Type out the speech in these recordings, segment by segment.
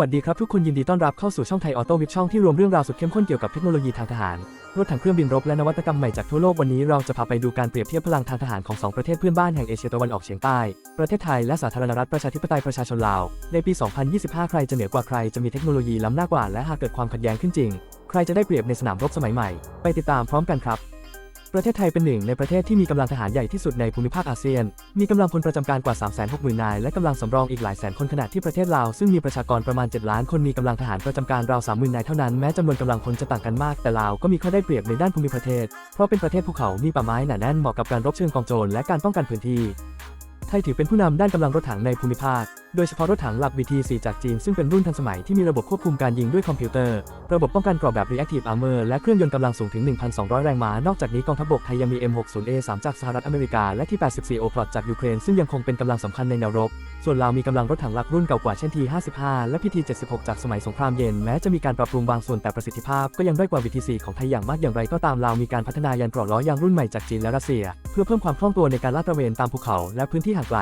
วัสดีครับทุกคนยินดีต้อนรับเข้าสู่ช่องไทยออโต้วิบช่องที่รวมเรื่องราวสุดเข้มข้นเกี่ยวกับเทคโนโลยีทางทหาร รถถังเครื่องบินรบและนวัตกรรมใหม่จากทั่วโลกวันนี้เราจะพาไปดูการเปรียบเทียบพลังทางทหารของสองประเทศเพื่อนบ้านแห่งเอเชียตะวันออกเฉียงใต้ ประเทศไทยและสาธารณรัฐประชาธิปไตยประชาชนลาว ในปี 2025 ใครจะเหนือกว่าใครจะมีเทคโนโลยีล้ำหน้ากว่าและหากเกิดความขัดแย้งขึ้นจริง ใครจะได้เปรียบในสนามรบสมัยใหม่ ไปติดตามพร้อมกันครับ ประเทศไทยเป็นหนึ่งในประเทศที่มีกำลังทหารใหญ่ที่สุดในภูมิภาคอาเซียน มีกำลังพลประจำการกว่า 360,000 นาย และกำลังสำรองอีกหลายแสนคนขณะที่ประเทศลาวซึ่งมีประชากรประมาณ 7 ล้านคนมีกำลังทหารประจำการราว 30,000 นายเท่านั้นแม้จำนวนกำลังพลจะต่างกันมาก แต่ลาวก็มีข้อได้เปรียบในด้านภูมิประเทศ เพราะเป็นประเทศภูเขา มีป่าไม้หนาแน่นเหมาะกับการรบเชิงกองโจรและการป้องกันพื้นที่ ทยถือเป็นผู้นำด้านกำลังรถถังในภูมิภาค โดยเฉพาะรถถังหลัก VT4 จากจีน ซึ่งเป็นรุ่นทันสมัยที่มีระบบควบคุมการยิงด้วยคอมพิวเตอร์ ระบบป้องกันกรอบแบบ Reactive Armor และเครื่องยนต์กำลังสูงถึง 1,200 แรงม้า นอกจากนี้กองทัพบกไทยยังมี M60A3 จากสหรัฐอเมริกา และที่ 84 Oplot จากยูเครน ซึ่งยังคงเป็นกำลังสำคัญในแนวรบ ส่วนลาวมีกำลังรถถังหลักรุ่นเก่ากว่าเช่น T55 และ PT76 จากสมัยสงครามเย็น แม้จะมีการปรับปรุงบางส่วนแต่ประสิทธิภาพก็ยังด้อยกว่า VT4 ของไทยอย่างมากอย่างไรก็ตามลาวมีการพัฒนายานเกราะล้อยางรุ่นใหม่จากจีนและรัสเซีย เพื่อเพิ่มความคล่องตัวในการลาดตระเวนตามภูเขาและพื้นที่ห่างไกล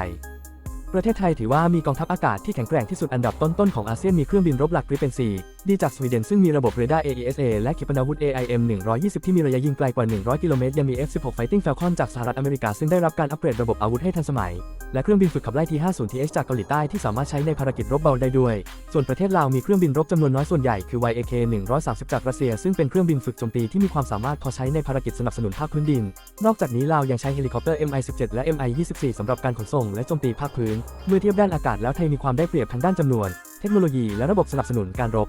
ประเทศไทยถือว่ามีกองทัพอากาศที่แข็งแกร่งที่สุดอันดับต้นๆของอาเซียนมีเครื่องบินรบหลักกริเป็น4ดีจากสวีเดนซึ่งมีระบบเรดาร์ AESA และขีปนาวุธ AIM 120 ที่มีระยะยิงไกลกว่า 100 กิโลเมตร ยังมี F16 Fighting Falcon จากสหรัฐอเมริกา ซึ่งได้รับการอัปเกรดระบบอาวุธให้ทันสมัย และเครื่องบินฝึกขับไล่ T50TH จากเกาหลีใต้ที่สามารถใช้ในภารกิจรบเบาได้ด้วย ส่วนประเทศลาวมีเครื่องบินรบจำนวนน้อยส่วนใหญ่คือ YAK 130 จากรัสเซีย ซึ่งเป็นเครื่องบินฝึกโจมตีที่มีความสามารถพอใช้ในภารกิจสนับสนุนภาคพื้นดิน นอกจากนี้ลาวยังใช้เฮลิคอปเตอร์ MI-17 และ MI-24 สำหรับการขนส่งและโจมตีภาคพื้นเมื่อเทียบด้านอากาศแล้วไทยมีความได้เปรียบทางด้านจำนวน เทคโนโลยีและระบบสนับสนุนการรบ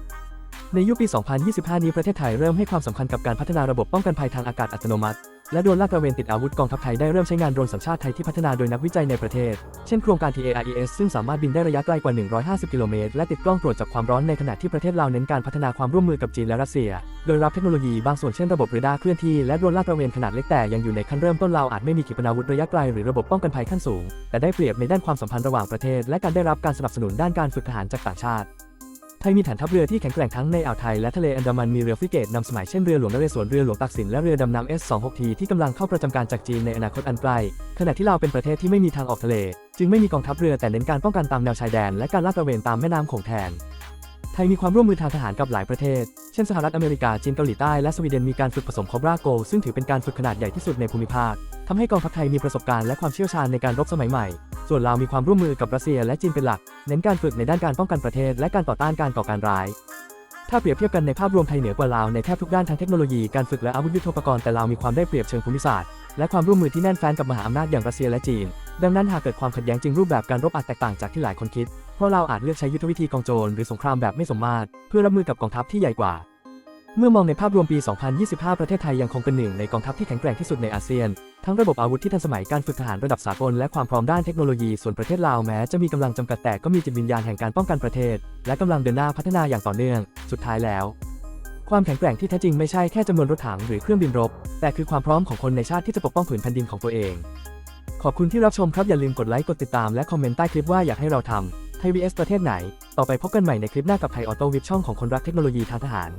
ในยุคปี 2025 นี้ประเทศไทยเริ่มให้ความสำคัญกับการพัฒนาระบบป้องกันภัยทางอากาศอัตโนมัติ และโดรนลาดตระเวนติดอาวุธกองทัพไทยได้เริ่มใช้งานโดรนสัญชาติไทยที่พัฒนาโดยนักวิจัยในประเทศ เช่นโครงการ TAIES ซึ่งสามารถบินได้ระยะไกลกว่า 150 กิโลเมตร และติดกล้องตรวจจับความร้อนในขณะที่ประเทศลาวเน้นการพัฒนาความร่วมมือกับจีนและรัสเซีย โดยรับเทคโนโลยีบางส่วนเช่นระบบเรดาร์เคลื่อนที่และโดรนลาดตระเวนขนาดเล็กแต่ยังอยู่ในขั้นเริ่มต้นลาวอาจไม่มีขีปนาวุธระยะไกลหรือระบบป้องกันภัยขั้นสูง แต่ได้เปรียบในด้านความสัมพันธ์ระหว่างประเทศ และการได้รับการสนับสนุนด้านการฝึกทหารจากต่างชาติ ทยมีฐานทัพเรือที่แข็งแกร่งทั้งในอ่าวไทยและทะเลอันดามันมีเรือฟริเกตนำสมัยเช่นเรือหลวงนเรศวรเรือหลวงตักสินและเรือดำน้ำ S26T ที่กำลังเข้าประจำการจากจีนในอนาคตอันใกล้ขณะที่ลาวเป็นประเทศที่ไม่มีทางออกทะเล จึงไม่มีกองทัพเรือแต่เน้นการป้องกันตามแนวชายแดนและการลาดตระเวนตามแม่น้ำโขงแทนไทยมีความร่วมมือทางทหารกับหลายประเทศ เช่นสหรัฐอเมริกา จีนเกาหลีใต้ และสวีเดนมีการฝึกผสมคอบราโก ซึ่งถือเป็นการฝึกขนาดใหญ่ที่สุดในภูมิภาคทำให้กองทัพไทยมีประสบการณ์และความเชี่ยวชาญในการรบสมัยใหม่ ส่วนลาวมีความร่วมมือกับรัสเซียและจีนเป็นหลัก เน้นการฝึกในด้านการป้องกันประเทศ และการต่อต้านการก่อการร้าย ถ้าเปรียบเทียบกันในภาพรวมไทยเหนือกว่าลาวในแทบทุกด้านทั้งเทคโนโลยี การฝึกและอาวุธยุทโธปกรณ์แต่ลาวมีความได้เปรียบเชิงภูมิศาสตร์ และความร่วมมือที่แน่นแฟ้นกับมหาอำนาจอย่างรัสเซียและจีน ดังนั้นหากเกิดความขัดแย้งจริงรูปแบบการรบอาจแตกต่างจากที่หลายคนคิด เพราะเราอาจเลือกใช้ยุทธวิธีกองโจรหรือสงครามแบบไม่สมมาตรเพื่อรับมือกับกองทัพที่ใหญ่กว่า เมื่อมองในภาพรวมปี 2025 ประเทศไทยยังคงเป็นหนึ่งในกองทัพที่แข็งแกร่งที่สุดในอาเซียน ทั้งระบบอาวุธที่ทันสมัยการฝึกทหารระดับสากลและความพร้อมด้านเทคโนโลยีส่วนประเทศลาวแม้จะมีกำลังจำกัดแต่ก็มีจิตวิญญาณแห่งการป้องกันประเทศ และกำลังเดินหน้าพัฒนาอย่างต่อเนื่อง สุดท้ายแล้วความแข็งแกร่งที่แท้จริงไม่ใช่แค่จำนวนรถถังหรือเครื่องบินรบ แต่คือความพร้อมของคนในชาติที่จะปกป้องผืนแผ่นดินของตัวเอง ขอบคุณที่รับชมครับอย่าลืมกดไลค์กดติดตามและคอมเมนต์ใต้คลิปว่าอยากให้เราทำ ไทยวีประเทศไหน ต่อไปพบกันใหม่ในคลิปหน้ากับไทยออโต้วิบช่องของคนรักเทคโนโลยีทางทหาร